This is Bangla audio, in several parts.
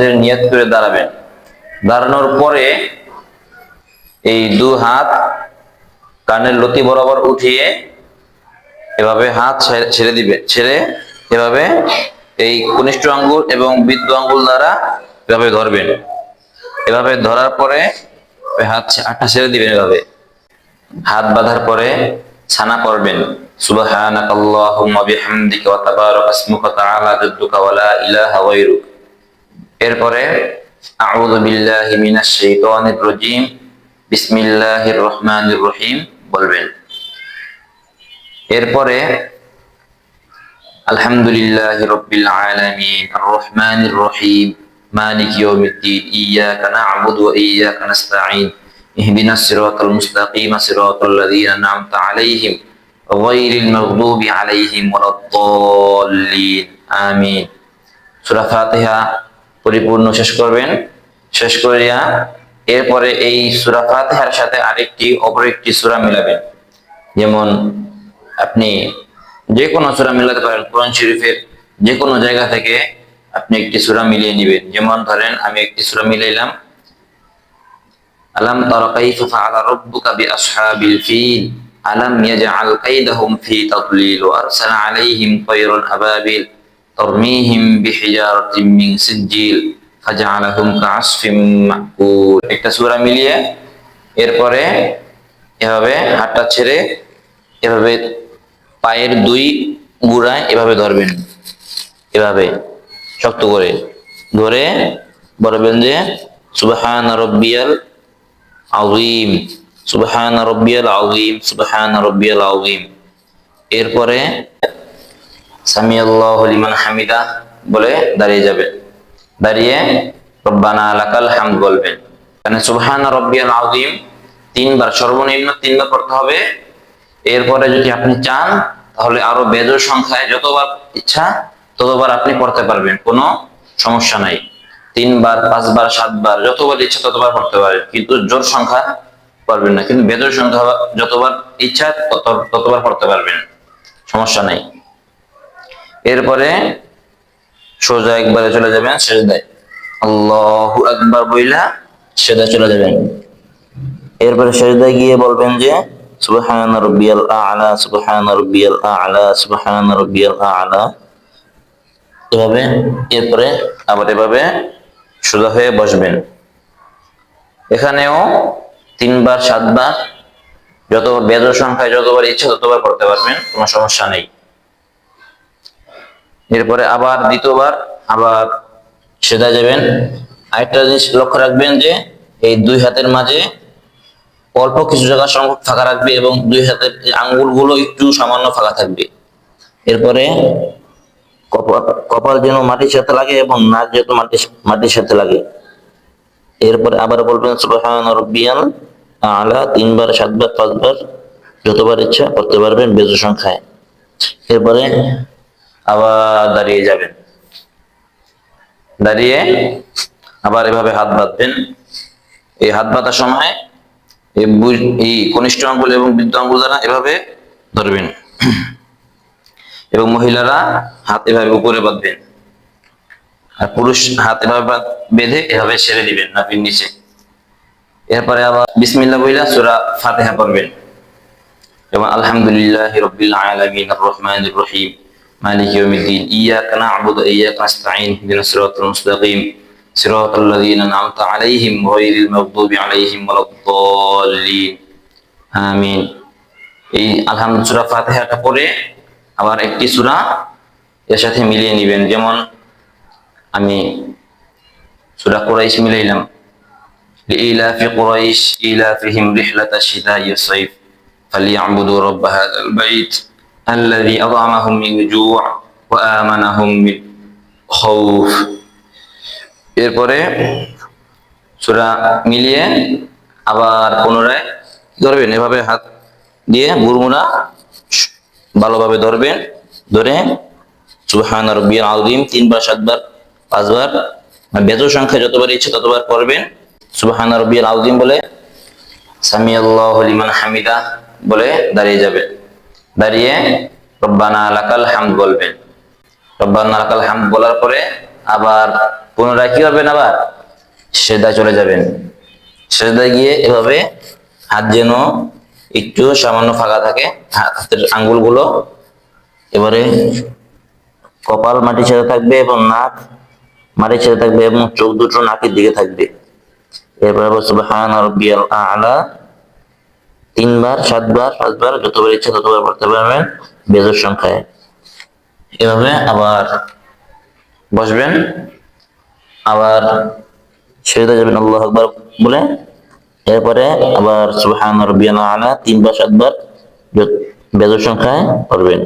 নামাজের নিয়ত করে দাঁড়াবেন। দাঁড়ানোর পরে এই দু হাত কানের লতি বরাবর উঠিয়ে এভাবে হাত ছেড়ে দিবে, ছেড়ে এভাবে এই কনিষ্ঠ আঙ্গুল এবং বৃদ্ধ আঙ্গুল দ্বারা এভাবে ধরবেন। এভাবে ধরার পরে হাত হাতটা ছেড়ে দিবেন এভাবে। হাত বাঁধার পরে ছানা করবেন আল্লাহুম্মা বিহামদিকা ওয়া তাবারাকা ইসমুকা তাআলা ইলাহা গায়রুক। এরপরে আউযু বিল্লাহি মিনাশ শাইতানির রাজীম বিসমিল্লাহির রহমানির রহিম বলবেন এরপরে আলহামদুলিল্লাহি রাব্বিল আলামিন আর রহমানির রহিম মালিক ইয়াউমিদ্দিন ইয়াকা না'বুদু ওয়া ইয়াকা নাস্তাঈন ইহদিনাস সিরাতাল মুস্তাকিম সিরাতাল লাযীনা আন'আমতা আলাইহিম গায়রিল মাগদুবি আলাইহিম ওয়ালাদ-দাল্লিন আমিন সূরা ফাতিহা পরিপূর্ণ শেষ করবেন। শেষ করিয়া এরপরে এই সূরা ফাতিহার সাথে আরেকটি, অপর একটি সূরা মিলাবেন। যেমন আপনি যে কোনো সূরা মিলাতে পারেন, কোরআন শরীফের যে কোনো জায়গা থেকে আপনি একটি সুরা মিলিয়ে নেবেন। যেমন ধরেন, আমি একটি সুরা মিলাইলাম। আলাম তারা কাইফা ফাআলা রাব্বুকা বিআসহাবিল ফিল? আলাম ইয়াজআল কাইদাহুম ফি তাদলিল? ওয়া আরসালা আলাইহিম তায়রান আবাবিল? তরমিহিম বিহিজারাতিন মিন সিজিল ফাজআলাহুম কাআসফিম মাকুল একটা সূরা মিলিয়ে এরপরে এভাবে হাতটা ছেড়ে এভাবে পায়ের দুই গুড়ায় এভাবে ধরবেন। এভাবে শক্ত করে ধরে বলবেন যে, সুবহান রব্বিয়াল আযীম, সুবহান রব্বিয়াল আযীম, সুবহান রব্বিয়াল আযীম। এরপরে সামি আল্লাহু লিমান হামিদা বলে দাঁড়িয়ে যাবে। দাঁড়িয়ে রব্বানা লাকাল হামদ বলবেন। মানে সুবহান রব্বিয়াল আযীম, তিনবার সর্বনিম্ন তিনবার পড়তে হবে। এরপরে যদি আপনি চান, তাহলে আরও বেজোর সংখ্যায় যতবার ইচ্ছা, ততবার আপনি পড়তে পারবেন, কোনো সমস্যা নাই। তিনবার, পাঁচবার, সাতবার, যতবার ইচ্ছা ততবার পড়তে পারবেন। কিন্তু জোর সংখ্যা পারবেন না। কিন্তু বেজোর সংখ্যা যতবার ইচ্ছা, তত- ততবার পড়তে পারবেন। সমস্যা নাই। এরপরে সোজা একবারে চলে যাবেন সেজদায় আল্লাহু আকবার বইলা সেজদায় চলে যাবেন। এরপরে সেজদায় গিয়ে বলবেন যে, সুবহান রাব্বিয়াল আ'লা, সুবহান রাব্বিয়াল আ'লা, সুবহান রাব্বিয়াল আ'লা। এভাবে এরপরে আবার এভাবে সোজা হয়ে বসবেন। এখানেও তিনবার, সাতবার যত বেদ সংখ্যায় যতবার ইচ্ছে ততবার করতে পারবেন, কোনো সমস্যা নেই। এরপরে আবার দ্বিতীয়বার আবার সেদা যাবেন। আরেকটা জিনিস লক্ষ্য রাখবেন যে এই দুই হাতের মাঝে অল্প কিছু জায়গা সংখ্যক ফাঁকা রাখবে এবং দুই হাতের আঙ্গুলগুলো একটু সামান্য ফাঁকা থাকবে। এরপরে কপাল যেন মাটির সাথে লাগে এবং নাক যেন মাটির সাথে লাগে। এরপরে আবার বলবেন আলা, তিনবার, সাতবার, পাঁচবার, যতবার ইচ্ছা করতে পারবেন বেজু সংখ্যায়। এরপরে আবার দাঁড়িয়ে যাবেন। দাঁড়িয়ে আবার এভাবে হাত বাঁধবেন। এই হাত বাঁধার সময় এই কনিষ্ঠ আঙ্গুল এবং বৃদ্ধ আঙ্গুল দ্বারা এভাবে ধরবেন। এবং মহিলারা হাত এভাবে উপরে বাঁধবেন। আর পুরুষ হাত এভাবে বাঁধ- এভাবে ছেড়ে দিবেন নাপির নিচে। এরপরে আবার বিসমিল্লাহ বইলা সূরা ফাতিহা পড়বেন। এবং আলহামদুলিল্লাহি রাব্বিল আলামিন, আর রহমানির রহিম মালিক ইয়াউমিদ্দিন ইয়াকা না'বুদু ওয়া ইয়াকা নাস্তাঈন ইহদিনাস সিরাতাল মুস্তাকিম সিরাতাল লাযীনা আন'আমতা আলাইহিম গায়রিল মাগদুবি আলাইহিম ওয়ালাদ-দাল্লিন আমিন এই আলহামদুলিল্লাহ সূরা ফাতিহাটা পড়ে আবার একটি সূরা এর সাথে মিলিয়ে নেবেন যেমন আমি সূরা কুরাইশ মিলাইলাম لإيلاف قريش إيلافهم رحلة الشتاء والصيف فليعبدوا رب هذا البيت الذي أطعمهم من جوع وآمنهم من خوف এরপরে সূরা মিলিয়ে আবার পুনরায় কি করবেন এভাবে হাত দিয়ে গুরমুনা ভালোভাবে ধরবেন ধরে সুবহান রাব্বিয়াল আযীম তিনবার সাতবার পাঁচবার আর বেজোর সংখ্যা যতবার ইচ্ছে ততবার পড়বেন সুবহান রাব্বিয়াল আযীম বলে সামি আল্লাহু লিমান হামিদা বলে দাঁড়িয়ে যাবে দাঁড়িয়ে রব্বানা লাকাল হামদ বলবেন। রব্বানা লাকাল হামদ বলার পরে আবার পুনরায় কি করবেন আবার? সেদায় চলে যাবেন। সেদায় গিয়ে এভাবে হাত যেন একটু সামান্য ফাঁকা থাকে হাতের আঙ্গুলগুলো এবারে কপাল মাটি ছেড়ে থাকবে এবং নাক মাটি ছেড়ে থাকবে এবং চোখ দুটো নাকের দিকে থাকবে। এরপরে সুবহান রাব্বিয়াল আ'লা তিনবার, সাতবার, পাঁচবার, যতবার ইচ্ছা ততবার পড়তে পারবেন বেজোর সংখ্যায়। এভাবে আবার বসবেন। আবার সেরে যাবেন, আল্লাহ আকবার বলে। এরপরে আবার সুবহান রাব্বিয়াল আ'লা, তিনবার, সাতবার বেজোর সংখ্যায় পড়বেন।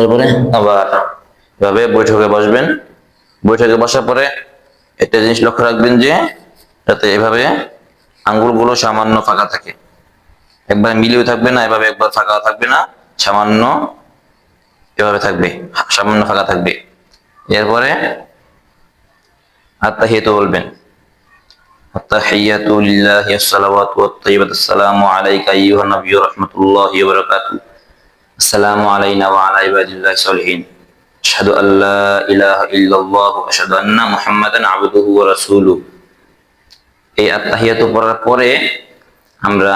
এরপরে আবার এভাবে বৈঠকে বসবেন। বৈঠকে বসার পরে একটা জিনিস লক্ষ্য রাখবেন যে, যাতে এভাবে আঙ্গুলগুলো সামান্য ফাঁকা থাকে। একবার মিলিয়ে থাকবে না এভাবে একবার ফাঁকা থাকবে না সামান্য এভাবে থাকবে সামান্য ফাঁকা থাকবে এরপরে আত্মাহিয়াতু বলবেন التحيات لله الصلوات والطيبات السلام عليك أيها النبي ورحمة الله وبركاته السلام علينا وعلى عباد الله الصالحين أشهد أن لا إله إلا الله وأشهد أن محمدا عبده ورسوله এই আত্মাহিয়াতু পড়ার পরে আমরা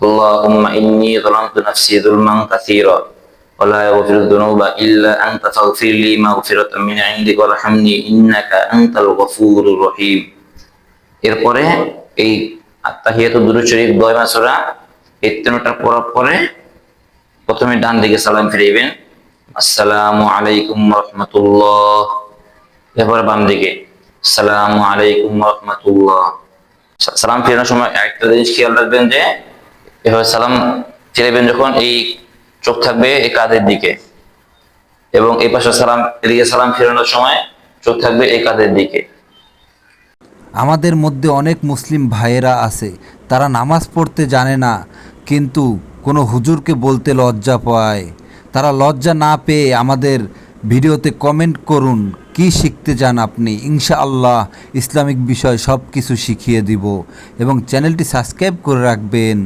আল্লাহুম্মা ইন্নী যালামতু নাফসি যুলমান কাসীরা ولا يغفر الذنوب إلا أنت فاغفر لي مغفرة من عندك وارحمني إنك أنت الغفور الرحيم এরপরে এই আত্মাহিয়াতু দুরুদ শরীফ দোয়াই মাসুরা এই তিনটা পড়ার পরে প্রথমে ডান দিকে সালাম ফিরাইবেন আসসালামু আলাইকুম রহমতুল্লাহ এরপরে বাম দিকে আসসালামু আলাইকুম রহমতুল্লাহ সালাম ফেরানোর সময় একটা জিনিস খেয়াল রাখবেন যে এভাবে সালাম ফিরাবেন যখন এই চোখ থাকবে এই কাঁধের দিকে। এবং এই পাশে সালাম, এদিকে সালাম ফেরানোর সময় চোখ থাকবে এই কাঁধের দিকে। আমাদের মধ্যে অনেক মুসলিম ভাইয়েরা আছে, তারা নামাজ পড়তে জানে না, কিন্তু কোনো হুজুরকে বলতে লজ্জা পায়। তারা লজ্জা না পেয়ে আমাদের ভিডিওতে কমেন্ট করুন, কি শিখতে চান আপনি? ইনশাআল্লাহ ইসলামিক বিষয় সব কিছু শিখিয়ে দিব। এবং চ্যানেলটি সাবস্ক্রাইব করে রাখবেন।